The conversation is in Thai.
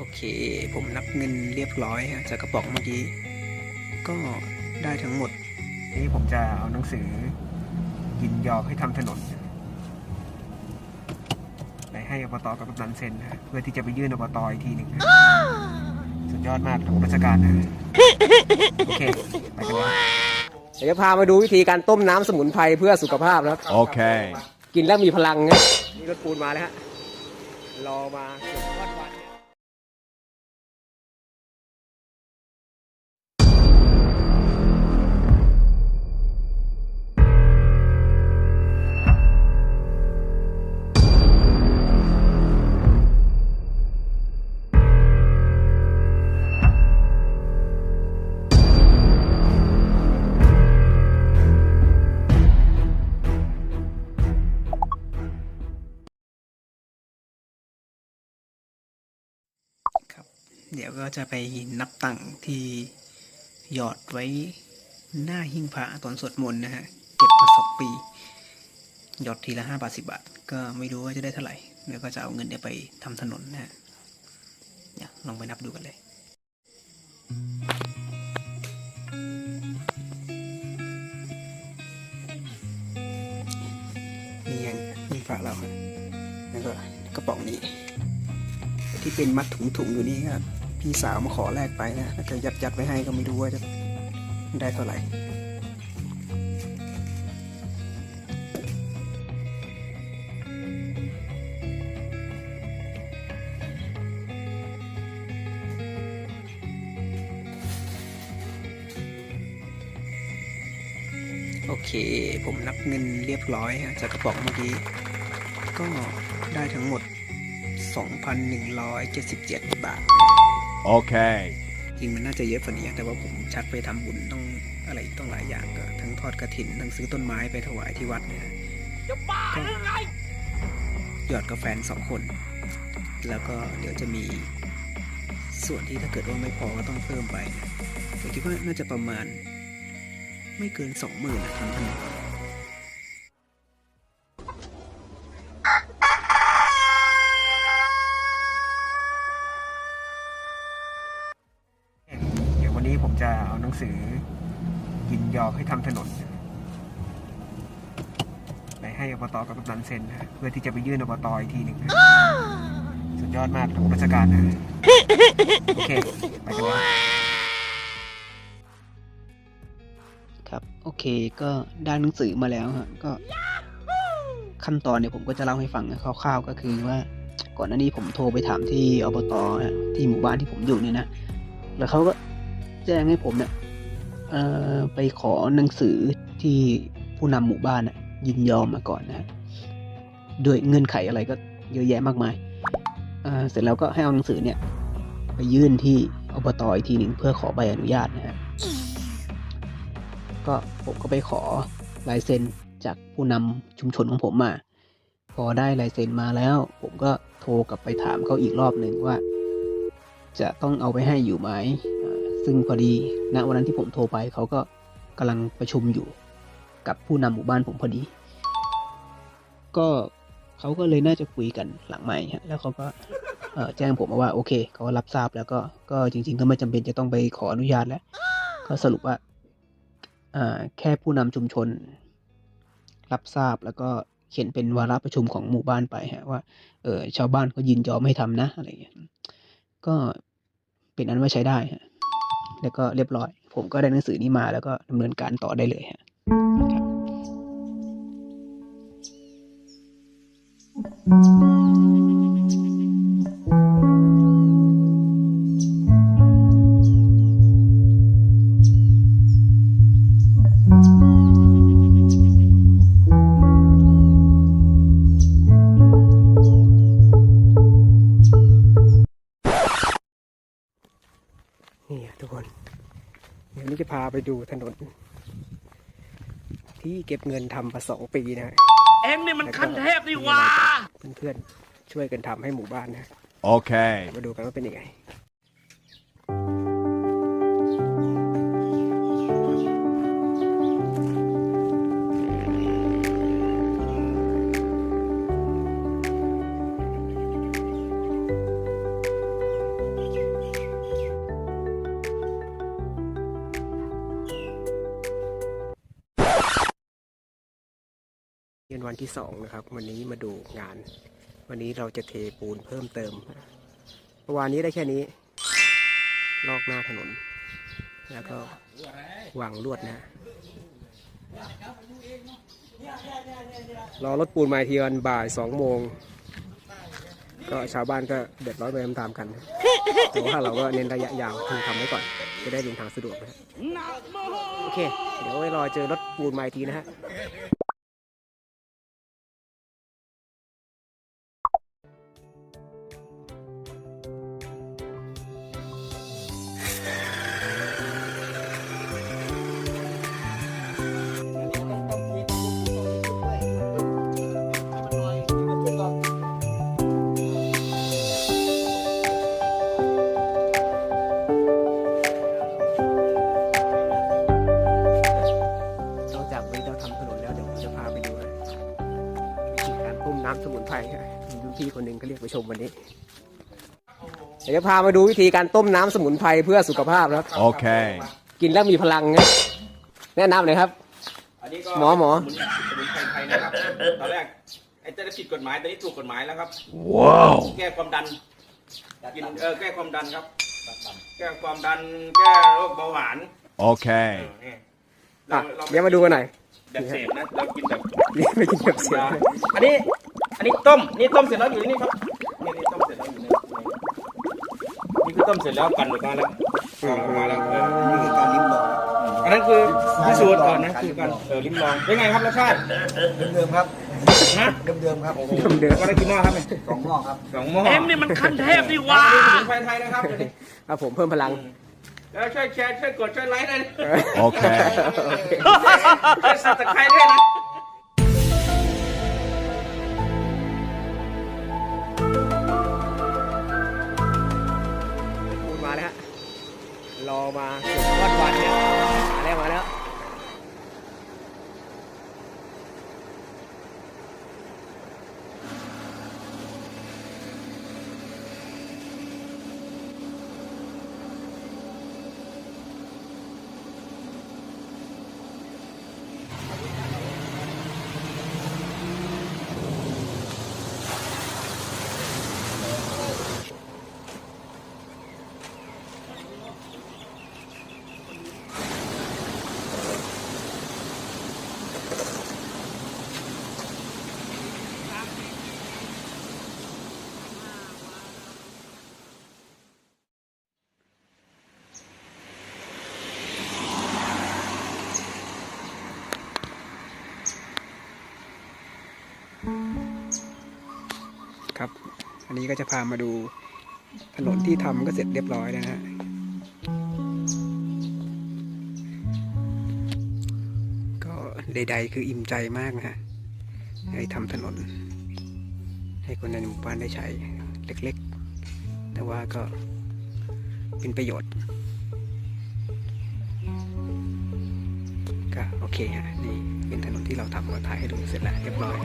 โอเค ผมนับเงินเรียบร้อยฮะจากกระป๋องเมื่อกี้ ก็ได้ทั้งหมด นี่ผมจะเอาหนังสือ ยินยอมให้ทำถนนไปให้อบตกับกำนันเซ็นนะเพื่อที่จะไปยื่นอบตอีกทีหนึ่งนะสุดยอดมากระบบราชการนะโอเค ไปกันเลยเดี๋ยวจะพามาดูวิธีการต้มน้ำสมุนไพรเพื่อสุขภาพแล้ว Okay. กินแล้วมีพลังนะนี่รถปูนมาแล้วฮะรอมาเกือบวันวัน เดี๋ยวก็จะไปนับตังค์ที่หยอดไว้หน้าหิ้งพระตอนสวดมนต์นะฮะ เก็บมาสองปี หยอดทีละห้าบาทสิบาท ก็ไม่รู้ว่าจะได้เท่าไหร่ เดี๋ยวก็จะเอาเงินเนี่ยไปทำถนนนะฮะลองไปนับดูกันเลยนี่ยังหิ้งพระเราแล้วก็กระป๋องนี้ ที่เป็นมัดถุงๆอยู่นี่ครับ พี่สาวมาขอแลกไปนะแล้วก็ยัดยัดไว้ให้ก็ไม่รู้ว่าจะได้เท่าไหร่โอเค ผมนับเงินเรียบร้อยฮะจากกระป๋องเมื่อกี้ ก็ได้ทั้งหมด 2,177 บาท Okay. จริงมันน่าจะเยอะกว่านี้แต่ว่าผมชักไปทำบุญต้องอะไรอีกต้องหลายอย่างก็ทั้งทอดกระถินทั้งซื้อต้นไม้ไปถวายที่วัดเนี่ยจะบ้าหรือไงหยอดกาแฟนสองคน แล้วก็เดี๋ยวจะมีส่วนที่ถ้าเกิดว่าไม่พอก็ต้องเพิ่มไปแต่คิดว่าน่าจะประมาณ ไม่เกินสองหมื่นนะทำถน สือยินยอมให้ทำถนนไปให้อบตกับกำนันเซ็นนะเพื่อที่จะไปยื่นอบตอีกทีหนึ่งนะสุดยอดมากระบบราชการนะโอเค ไปกันเลยครับโอเคก็ได้หนังสือมาแล้วฮะก็ขั้นตอนเนี่ยผมก็จะเล่าให้ฟังคร่าวๆก็คือว่า ก่อนหน้านี้ผมโทรไปถามที่อบตที่หมู่บ้านที่ผมอยู่เนี่ยนะแล้วเขาก็แจ้งให้ผมเนี่ย เอ่อไปขอหนังสือที่ผู้นำหมู่บ้านน่ะยินยอมมาก่อนนะด้วยเงื่อนไขอะไรก็เยอะแยะมากมายเเสร็จแล้วก็ให้เอาหนังสือเนี่ย ไปยื่นที่อบตอีกทีหนึ่งเพื่อขอใบอนุญาตนะฮะก็ผมก็ไปขอลายเซ็นจากผู้นำชุมชนของผมมา พอได้ลายเซ็นมาแล้ว ผมก็โทรกลับไปถามเขาอีกรอบหนึ่งว่า จะต้องเอาไปให้อยู่ไหม ซึ่งพอดีณวันนั้นที่ผมโทรไปเขาก็กำลังประชุมอยู่กับผู้นำหมู่บ้านผมพอดี ก็เขาก็เลยน่าจะคุยกันหลังใหม่ฮะแล้วเขาก็แจ้งผมมาว่าโอเคเขารับทราบแล้วก็ก็จริง ๆ ก็ไม่จำเป็นจะต้องไปขออนุญาตแล้วก็สรุปว่าแค่ผู้นำชุมชน รับทราบแล้วก็เขียนเป็นวาระประชุมของหมู่บ้านไปฮะว่าเออชาวบ้านเขายินยอมให้ทำนะอะไรอย่างเงี้ยก็เป็นอันว่าใช้ได้ฮะ แล้วก็เรียบร้อย ผมก็ได้หนังสือนี้มาแล้วก็ดำเนินการต่อได้เลยฮะาไปดูถนน ที่เก็บเงินทำมาสองปีนะฮะเอ็งนี่มันขั้นเทพนี่หว่า เพื่อนๆช่วยกันทำให้หมู่บ้านนะ Okay. มาดูกันว่าเป็นยังไง เป็นวันที่สองนะครับ วันนี้มาดูงาน วันนี้เราจะเทปูนเพิ่มเติมเมื่อวานนี้ได้แค่นี้ ลอกหน้าถนน แล้วก็วางลวดนะรอรถปูนมาทีวันบ่ายสองโมง ก็ชาวบ้านก็เดือดร้อนไปตามๆกันแต่ว่าเราก็เน้นระยะยาวคือทำไว้ก่อน จะได้เดินทางสะดวกนะโอเค เดี๋ยวไว้รอเจอรถปูนมาทีนะฮะ น้ำสมุนไพรฮะมีรุ่นพี่คนหนึ่งเขาเรียกไปชมวันนี้ เดี๋ยวจะพามาดูวิธีการต้มน้ำสมุนไพรเพื่อสุขภาพนะครับ Okay. กินแล้วมีพลังนะแนะนำเลยครับ อันนี้ก็หมอหมอ สมุนไพรไทยนะครับ ตอนแรกไอ้เจะผิดกฎหมายตอนนี้ถูกกฎหมายแล้วครับ Wow. แก้ความดันกินเออแก้ความดันครับ แก้ความดัน แก้โรคเบาหวาน Okay. เออนี่อะเราเราเดี๋ยวมาดูกันหน่อย แบบเสพนะเรากินแบบ นี่ไม่กินกับเสียงอันนี้ อันนี้ต้ม นี่ต้มเสร็จแล้วอยู่นี่ครับนี่นี่ต้มเสร็จแล้วอยู่ในนี่คือต้มเสร็จแล้วกันออกมาแล้วออกมาแล้วเออนี่คือการลิ้มลองอันนั้นคือพิสูจน์ก่อนนะคือการเออลิ้มลองเป็นไงครับรสชาติเดิมๆครับฮะเดิมๆครับเดิมเดิมก็ได้กี่หม้อครับเนี่ยสองหม้อครับสองหม้อเอ็งนี่มันขั้นเทพนี่หว่าสมุนไพรไทยนะครับเดี๋ยวนี้ครับผมเพิ่มพลังแล้วช่วยแชร์ช่วยกดช่วยไลค์ด้วยนะ Okay. ช่วยสับตะไคร้ด้วยนะ รอมาเกือบวันวันเนี่ยมาแล้วมาแล้ว ครับ อันนี้ก็จะพามาดูถนนที่ทำก็เสร็จเรียบร้อยแล้วนะฮะก็ใดๆคืออิ่มใจมากนะฮะให้ทำถนน ให้คนในหมู่บ้านได้ใช้เล็กๆ แต่ว่าก็เป็นประโยชน์ ก็โอเคฮะนี่เป็นถนนที่เราทำก็ถ่ายให้ดูเสร็จแล้วเรียบร้อย